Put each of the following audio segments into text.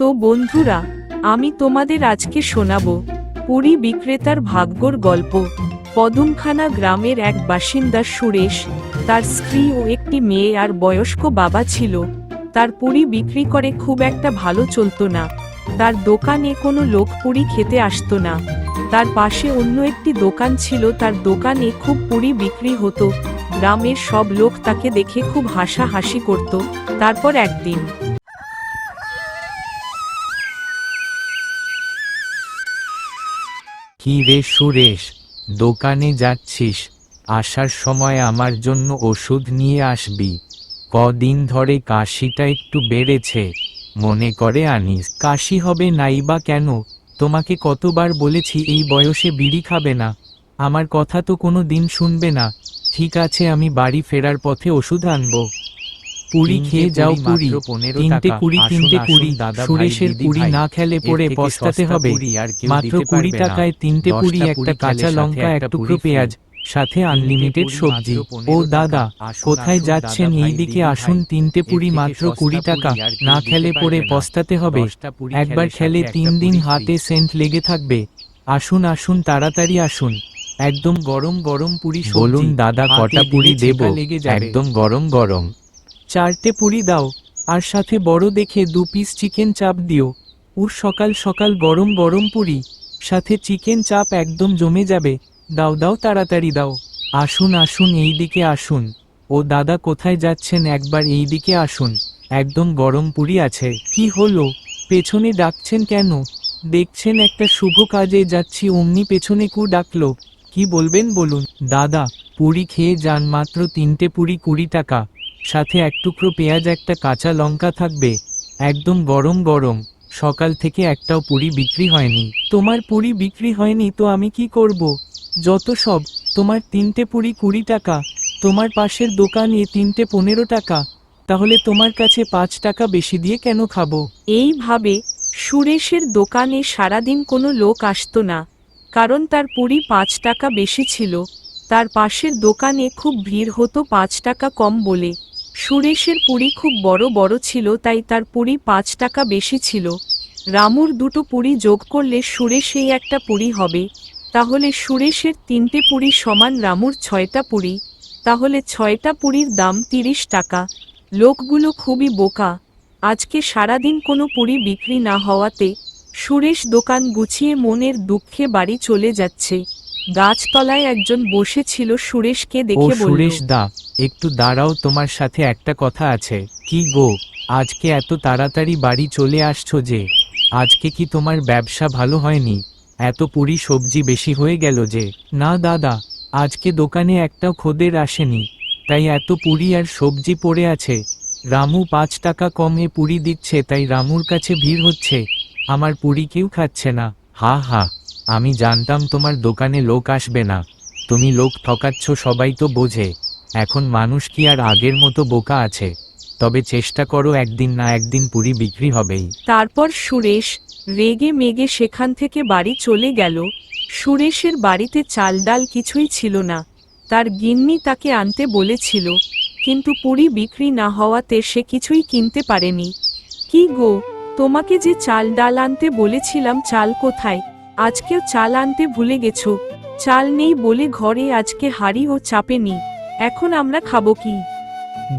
তো বন্ধুরা, আমি তোমাদের আজকে শোনাব পুরী বিক্রেতার ভাগ্যর গল্প। পদুমখানা গ্রামের এক বাসিন্দা সুরেশ, তার স্ত্রী ও একটি মেয়ে আর বয়স্ক বাবা ছিল। তার পুরি বিক্রি করে খুব একটা ভালো চলতো না। তার দোকানে কোনো লোক পুরি খেতে আসতো না। তার পাশে অন্য একটি দোকান ছিল, তার দোকানে খুব পুরি বিক্রি হতো। গ্রামের সব লোক তাকে দেখে খুব হাসাহাসি করত। তারপর একদিন কি রে সুরেশ, দোকানে যাচ্ছিস? আসার সময় আমার জন্য ওষুধ নিয়ে আসবি। কদিন ধরে কাশিটা একটু বেড়েছে। মনে করে আনিস, কাশি হবে নাই বা কেন? তোমাকে কতবার বলেছি এই বয়সে বিড়ি খাবে না। আমার কথা তো কোনো দিন শুনবে না। ঠিক আছে, আমি বাড়ি ফেরার পথে ওষুধ আনব। পুরি খেয়ে যাও পুরি পুরি মাত্র 15 তিনটে। কুড়ি তিনটে কুড়ি। সুরেশের পুরি না খেলে পরে পস্তাতে হবে। মাত্র কুড়ি টাকায় তিনটে পুরি একটা কাঁচা লঙ্কা একটা এক টুকরো পেঁয়াজ সাথে আনলিমিটেড সবজি। ও দাদা কোথায় যাচ্ছেন এই দিকে আসুন তিনটে পুরি মাত্র কুড়ি টাকা। না খেলে পরে পস্তাতে হবে। একবার খেলে তিন দিন হাতে সেন্ট লেগে থাকবে। আসুন আসুন তাড়াতাড়ি আসুন। একদম গরম গরম পুরি। বলুন দাদা কটা পুরি দেব। একদম গরম গরম চারটে পুরি দাও, আর সাথে বড় দেখে দু পিস চিকেন চাপ দিও। উর সকাল সকাল গরম গরম পুরি। সাথে চিকেন চাপ একদম জমে যাবে। দাও দাও, তাড়াতাড়ি দাও। আসুন আসুন, এই দিকে আসুন। ও দাদা কোথায় যাচ্ছেন? একবার এই দিকে আসুন। একদম গরম পুরি আছে। কি হলো? পেছনে ডাকছেন কেন? দেখছেন একটা শুভ কাজে যাচ্ছি, অমনি পেছনে কু ডাকলো। কি বলবেন বলুন। দাদা, পুরি খেয়ে যান, মাত্র তিনটে পুরি কুড়ি টাকা। সাথে এক টুকরো পেঁয়াজ, একটা কাঁচা লঙ্কা থাকবে। একদম গরম গরম। সকাল থেকে একটাও পুরি বিক্রি হয়নি। তোমার পুরি বিক্রি হয়নি তো আমি কি করব? যত সব, তোমার তিনটে পুরি কুড়ি টাকা। তোমার পাশের দোকানে তিনটে পনেরো টাকা। তাহলে তোমার কাছে পাঁচ টাকা বেশি দিয়ে কেন খাব? এইভাবে সুরেশের দোকানে সারাদিন কোনো লোক আসতো না। কারণ তার পুরি পাঁচ টাকা বেশি ছিল। তার পাশের দোকানে খুব ভিড় হতো পাঁচ টাকা কম বলে। সুরেশের পুরি খুব বড় বড় ছিল তাই তার পুরি পাঁচ টাকা বেশি ছিল। রামুর দুটো পুরি যোগ করলে সুরেশেই একটা পুরি হবে। তাহলে সুরেশের তিনটে পুরি সমান রামুর ছয়টা পুরি। তাহলে ছয়টা পুরির দাম তিরিশ টাকা। লোকগুলো খুবই বোকা। আজকে সারাদিন কোনো পুরি বিক্রি না হওয়াতে সুরেশ দোকান গুছিয়ে মনের দুঃখে বাড়ি চলে যাচ্ছে। গাছতলায় একজন বসেছিল সুরেশকে দেখে বলল সুরেশ দা একটু দাঁড়াও, তোমার সাথে একটা কথা আছে। কি গো, আজকে এত তাড়াতাড়ি বাড়ি চলে আসছো যে, আজকে কি তোমার ব্যবসা ভালো হয়নি? এত পুরি সবজি বেশি হয়ে গেল যে। না দাদা, আজকে দোকানে একটাও খোদের আসেনি। তাই এত পুরি আর সবজি পড়ে আছে। রামু পাঁচ টাকা কমে পুরি দিচ্ছে, তাই রামুর কাছে ভিড় হচ্ছে। আমার পুরি কেউ খাচ্ছে না। হা হা, আমি জানতাম তোমার দোকানে লোক আসবে না। তুমি লোক ঠকাচ্ছ, সবাই তো বোঝে। এখন মানুষ কি আর আগের মতো বোকা আছে? তবে চেষ্টা করো একদিন না একদিন পুরি বিক্রি হবেই। তারপর সুরেশ রেগে মেগে সেখান থেকে বাড়ি চলে গেল। সুরেশের বাড়িতে চাল ডাল কিছুই ছিল না। তার গিন্নি তাকে আনতে বলেছিল, কিন্তু পুরি বিক্রি না হওয়াতে সে কিছুই কিনতে পারেনি। কি গো, তোমাকে যে চাল ডাল আনতে বলেছিলাম চাল কোথায়? আজকেও চাল আনতে ভুলে গেছো। চাল নেই বলে ঘরে আজকে হাড়ি ও চাপেনি এখন আমরা খাব কি?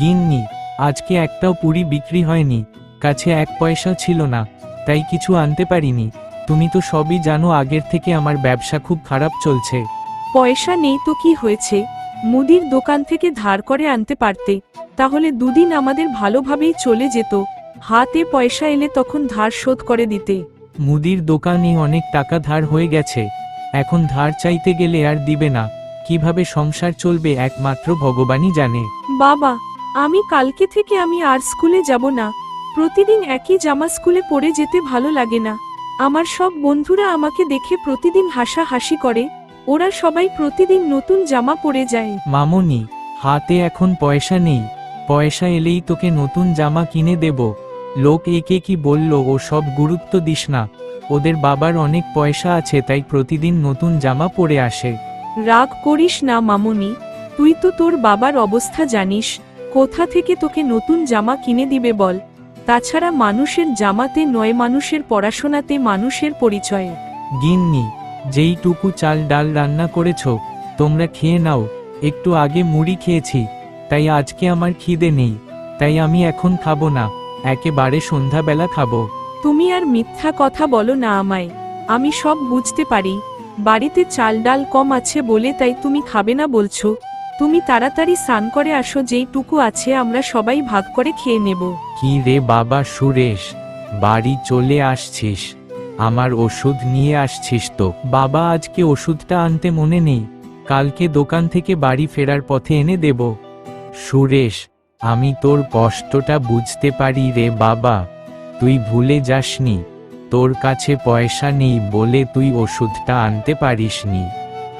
গিন্নি আজকে একটাও পুরি বিক্রি হয়নি কাছে এক পয়সা ছিল না তাই কিছু আনতে পারিনি। তুমি তো সবই জানো আগের থেকে আমার ব্যবসা খুব খারাপ চলছে। পয়সা নেই তো কি হয়েছে? মুদির দোকান থেকে ধার করে আনতে পারতে তাহলে দুদিন আমাদের ভালোভাবেই চলে যেত। হাতে পয়সা এলে তখন ধার শোধ করে দিতে। মুদির দোকানে অনেক টাকা ধার হয়ে গেছে এখন ধার চাইতে গেলে আর দিবে না। কীভাবে সংসার চলবে একমাত্র ভগবানই জানে। বাবা আমি কালকে থেকে আমি আর স্কুলে যাব না। প্রতিদিন একই জামা স্কুলে পরে যেতে ভালো লাগে না। আমার সব বন্ধুরা আমাকে দেখে প্রতিদিন হাসাহাসি করে। ওরা সবাই প্রতিদিন নতুন জামা পরে যায়। মামনি হাতে এখন পয়সা নেই। পয়সা এলেই তোকে নতুন জামা কিনে দেব। লোক একে কি বলল ও সব গুরুত্ব দিস না। ওদের বাবার অনেক পয়সা আছে তাই প্রতিদিন নতুন জামা পরে আসে। রাগ করিস না মামনি তুই তো তোর বাবার অবস্থা জানিস কোথা থেকে তোকে নতুন জামা কিনে দিবে বল? তাছাড়া মানুষের জামাতে নয় মানুষের পড়াশোনাতে মানুষের পরিচয়। গিন্নি যেইটুকু চাল ডাল রান্না করেছ তোমরা খেয়ে নাও একটু আগে মুড়ি খেয়েছি তাই আজকে আমার খিদে নেই তাই আমি এখন খাব না একেবারে সন্ধ্যাবেলা খাব। তুমি আর মিথ্যা কথা বলো না আমায় আমি সব বুঝতে পারি বাড়িতে চাল ডাল কম আছে বলে তাই তুমি খাবে না বলছো। তুমি তাড়াতাড়ি স্নান করে আসো, যেইটুকু আছে আমরা সবাই ভাগ করে খেয়ে নেব। কি রে বাবা সুরেশ, বাড়ি চলে আসছিস। আমার ওষুধ নিয়ে আসছিস তো। বাবা, আজকে ওষুধটা আনতে মনে নেই। কালকে দোকান থেকে বাড়ি ফেরার পথে এনে দেব। সুরেশ, আমি তোর কষ্টটা বুঝতে পারি রে বাবা। তুই ভুলে যাসনি। তোর কাছে পয়সা নেই বলে তুই ওষুধটা আনতে পারিসনি।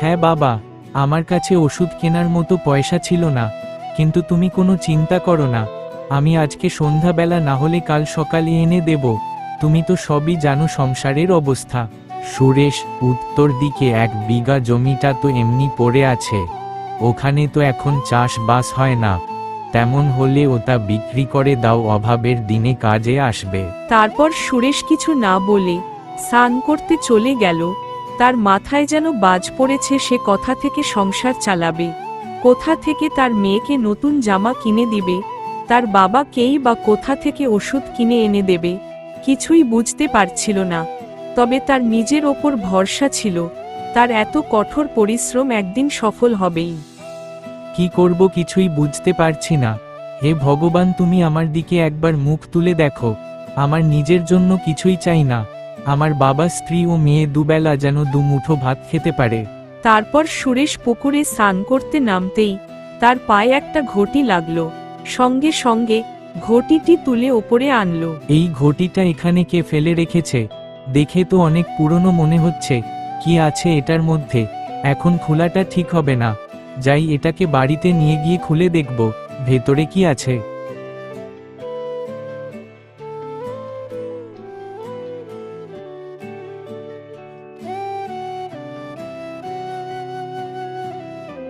হ্যাঁ বাবা, আমার কাছে ওষুধ কেনার মতো পয়সা ছিল না, কিন্তু তুমি কোনো চিন্তা করো না। আমি আজকে সন্ধ্যাবেলা না হলে কাল সকালে এনে দেব। তুমি তো সবই জানো সংসারের অবস্থা। সুরেশ, উত্তর দিকে এক বিঘা জমিটা তো এমনি পড়ে আছে। ওখানে তো এখন চাষবাস হয় না। তেমন হলে ওটা বিক্রি করে দাও, অভাবের দিনে কাজে আসবে। তারপর সুরেশ কিছু না বলে স্নান করতে চলে গেল। তার মাথায় যেন বাজ পড়েছে সে কথা থেকে সংসার চালাবে। কোথা থেকে তার মেয়েকে নতুন জামা কিনে দিবে? তার বাবা কেই বা কোথা থেকে ওষুধ কিনে এনে দেবে? কিছুই বুঝতে পারছিল না। তবে তার নিজের ওপর ভরসা ছিল। তার এত কঠোর পরিশ্রম একদিন সফল হবেই। কি করব কিছুই বুঝতে পারছি না। হে ভগবান তুমি আমার দিকে একবার মুখ তুলে দেখো। আমার নিজের জন্য কিছুই চাই না। আমার বাবা স্ত্রী ও মেয়ে দুবেলা যেন দুমুঠো ভাত খেতে পারে। তারপর সুরেশ পুকুরে স্নান করতে নামতেই তার পায়ে একটা ঘটি লাগল। সঙ্গে সঙ্গে ঘটিটি তুলে ওপরে আনলো। এই ঘটিটা এখানে কে ফেলে রেখেছে? দেখে তো অনেক পুরনো মনে হচ্ছে। কি আছে এটার মধ্যে? এখন খোলাটা ঠিক হবে না। যাই এটাকে বাড়িতে নিয়ে গিয়ে খুলে দেখব ভেতরে কি আছে?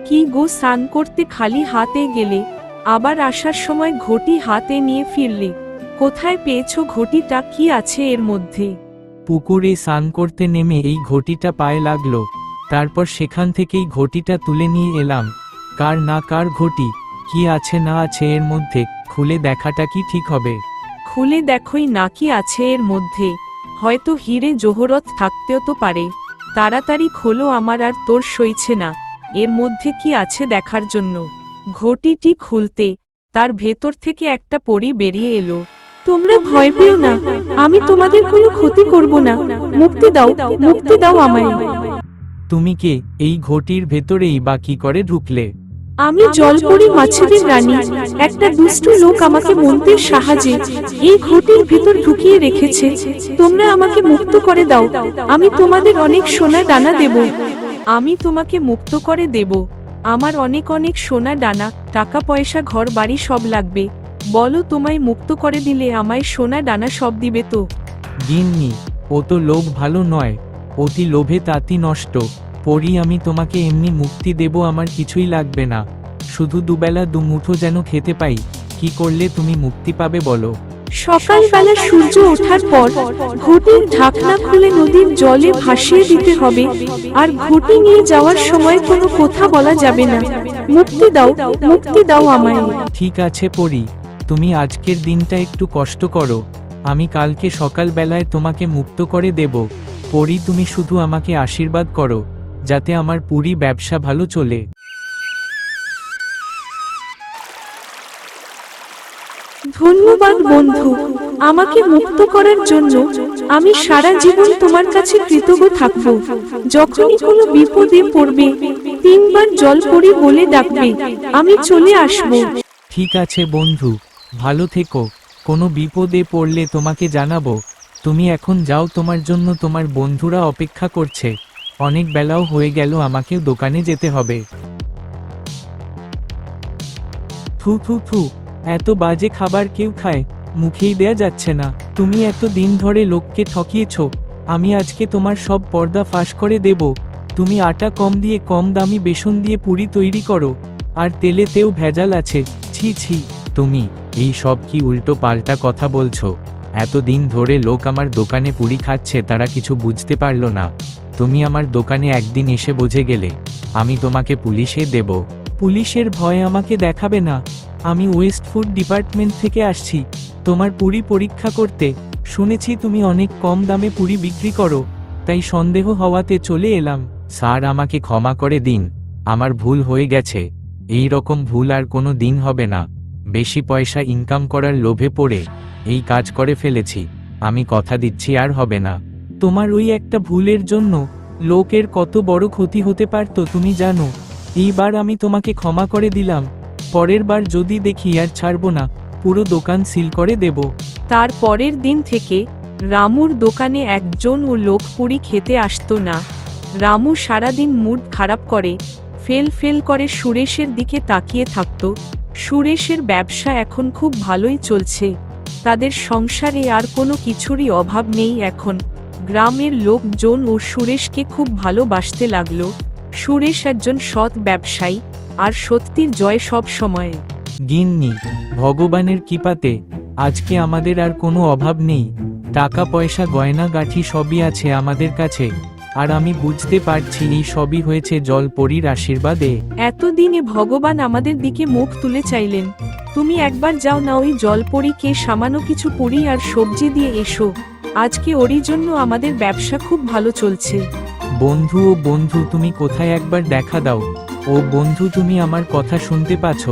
কি গো স্নান করতে খালি হাতে গেলে আবার আসার সময় ঘটি হাতে নিয়ে ফিরলে কোথায় পেয়েছ ঘটিটা কি আছে এর মধ্যে? পুকুরে স্নান করতে নেমে এই ঘটিটা পায়ে লাগল। তারপর সেখান থেকেই ঘটিটা তুলে নিয়ে এলাম। কার না কার ঘটি কি আছে না আছে এর মধ্যে খুলে দেখাটা কি ঠিক হবে? খুলে দেখোই না কি আছে এর মধ্যে। হয়তো হিরে জোহরত থাকতেও তো পারে। তাড়াতাড়ি খোলো আমার আর তোর সইছে না। এর মধ্যে কি আছে দেখার জন্য? ঘটিটি খুলতে তার ভেতর থেকে একটা পরি বেরিয়ে এলো। তোমরা ভয় পেও না। আমি তোমাদের কোনো ক্ষতি করব না। মুক্তি দাও মুক্তি দাও আমায়। তুমি কে? এই ঘটির ভেতরেই বা কি করে ঢুকলে? আমি জলপরি মাছেদের রানী। একটা দুষ্ট লোক আমাকে মন্ত্রের সাহায্যে এই ঘটির ভিতর ঢুকিয়ে রেখেছে। তোমরা আমাকে মুক্ত করে দাও। আমি তোমাদের অনেক সোনা দানা দেব। আমি তোমাকে মুক্ত করে দেব। আমার অনেক অনেক সোনা ডানা টাকা পয়সা ঘর বাড়ি সব লাগবে। বলো তোমায় মুক্ত করে দিলে আমায় সোনা ডানা সব দিবে তো? গিন্নি ও তো লোক ভালো নয়। অতি লোভে তাতি নষ্ট পরি আমি তোমাকে এমনি মুক্তি দেব আমার কিছুই লাগবে না। শুধু দুবেলা দুমুঠো যেন খেতে পাই কি করলে তুমি মুক্তি পাবে বলো? সকালবেলা সূর্য ওঠার পর ঘটির ঢাকনা খুলে নদীর জলে ভাসিয়ে দিতে হবে আর ঘটি নিয়ে যাওয়ার সময় কোনো কথা বলা যাবে না। মুক্তি দাও মুক্তি দাও আমায়। ঠিক আছে পরি তুমি আজকের দিনটা একটু কষ্ট করো আমি কালকে সকালবেলায় তোমাকে মুক্ত করে দেব। পরি তুমি শুধু আমাকে আশীর্বাদ করো যাতে আমার পুরী ব্যবসা ভালো চলে। ধন্যবাদ বন্ধু আমাকে মুক্ত করার জন্য আমি সারা জীবন তোমার কাছে কৃতজ্ঞ থাকব। যখনই কোনো বিপদে পড়বে তিনবার জল পড়ি বলে ডাকবে আমি চলে আসব। ঠিক আছে বন্ধু ভালো থেকো। কোনো বিপদে পড়লে তোমাকে জানাব। তুমি এখন যাও, তোমার জন্য তোমার বন্ধুরা অপেক্ষা করছে। অনেক বেলাও হয়ে গেল আমাকে দোকানে যেতে হবে। থু থু থু এত বাজে খাবার কেউ খায়, মুখেই দেয়া যাচ্ছে না। তুমি এত দিন ধরে লোককে ঠকিয়েছ, আমি আজকে তোমার সব পর্দা ফাঁস করে দেব। তুমি আটা কম দিয়ে কম দামি বেসন দিয়ে পুরি তৈরি করো, আর তেলেতেও ভেজাল আছে। ছি ছি, তুমি, এই সব কি উল্টো পাল্টা কথা বলছো? এতদিন ধরে লোক আমার দোকানে পুরি খাচ্ছে, তারা কিছু বুঝতে পারল না। তুমি আমার দোকানে একদিন এসে বুঝে গেলে, আমি তোমাকে পুলিশে দেব। পুলিশের ভয় আমাকে দেখাবে না। আমি ওয়েস্ট ফুড ডিপার্টমেন্ট থেকে আসছি। তোমার পুরি পরীক্ষা করতে। শুনেছি তুমি অনেক কম দামে পুরি বিক্রি করো। তাই সন্দেহ হওয়াতে চলে এলাম। স্যার, আমাকে ক্ষমা করে দিন। আমার ভুল হয়ে গেছে। এই রকম ভুল আর কোনো দিন হবে না। বেশি পয়সা ইনকাম করার লোভে পড়ে, এই কাজ করে ফেলেছি, আমি কথা দিচ্ছি আর হবে না। তোমার ওই একটা ভুলের জন্য, লোকের কত বড় ক্ষতি হতে পারত তুমি জানো, এইবার আমি তোমাকে ক্ষমা করে দিলাম, পরের বার যদি দেখি আর ছাড়বো না, পুরো দোকান সিল করে দেব। তার পরের দিন থেকে, রামুর দোকানে একজন ও লোক পুরি খেতে আসতো না। রামু সারাদিন মুড খারাপ করে, ফেল ফেল করে সুরেশের দিকে তাকিয়ে থাকত। সুরেশের ব্যবসা এখন খুব ভালোই চলছে। তাদের সংসারে আর কোনো কিছুরই অভাব নেই এখন। গ্রামের লোকজন ও সুরেশকে খুব ভালোবাসতে লাগল। সুরেশ একজন সৎ ব্যবসায়ী, আর সত্যির জয় সব সময়। গিন্নি, ভগবানের কৃপাতে, আজকে আমাদের আর কোনো অভাব নেই। টাকা পয়সা গয়না গাঠি সবই আছে আমাদের কাছে। আর আমি বুঝতে পারছি এই সবই হয়েছে জল জলপরীর আশীর্বাদে। এতদিনে ভগবান আমাদের দিকে মুখ তুলে চাইলেন। তুমি একবার যাও না ওই জলপরীকে সামান্য কিছু পুরি আর সবজি দিয়ে এসো। আজকে ওরই জন্য আমাদের ব্যবসা খুব ভালো চলছে। বন্ধু ও বন্ধু তুমি কোথায় একবার দেখা দাও। ও বন্ধু তুমি আমার কথা শুনতে পাচ্ছ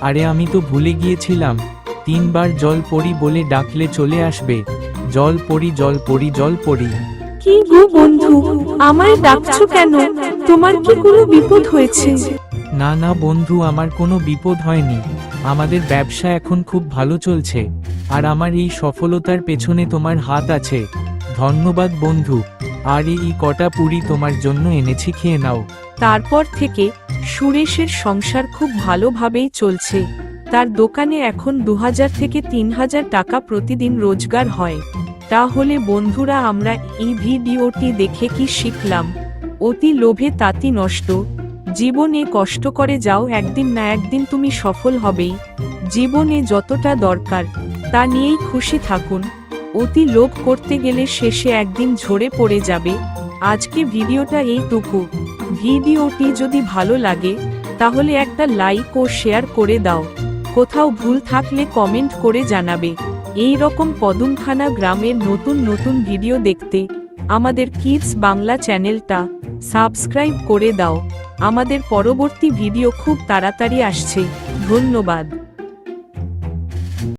আরে আমি তো ভুলে গিয়েছিলাম। তিনবার জল পড়ি বলে ডাকলে চলে আসবে। জল পড়ি জল পড়ি জল পড়ি কি গো বন্ধু আমায় ডাকছো কেন? তোমার কি কোনো বিপদ হয়েছে? না না বন্ধু আমার কোনো বিপদ হয়নি। আমাদের ব্যবসা এখন খুব ভালো চলছে আর আমার এই সফলতার পেছনে তোমার হাত আছে। ধন্যবাদ বন্ধু আর এই কটা পুরি তোমার জন্য এনেছি খেয়ে নাও। তারপর থেকে সুরেশের সংসার খুব ভালোভাবেই চলছে। তার দোকানে এখন দু হাজার থেকে তিন হাজার টাকা প্রতিদিন রোজগার হয়। তাহলে বন্ধুরা আমরা এই ভিডিওটি দেখে কি শিখলাম? অতি লোভে তাতি নষ্ট। জীবনে কষ্ট করে যাও একদিন না একদিন তুমি সফল হবেই। জীবনে যতটা দরকার, তা নিয়েই খুশি থাকুন। অতি লোভ করতে গেলে শেষে একদিন ঝরে পড়ে যাবে। আজকে ভিডিওটা এইটুকু। ভিডিওটি যদি ভালো লাগে, তাহলে একটা লাইক ও শেয়ার করে দাও। কোথাও ভুল থাকলে কমেন্ট করে জানাবে। এই রকম পদুমখানা গ্রামের নতুন নতুন ভিডিও দেখতে আমাদের কিডস বাংলা চ্যানেলটা সাবস্ক্রাইব করে দাও। আমাদের পরবর্তী ভিডিও খুব তাড়াতাড়ি আসছে। ধন্যবাদ।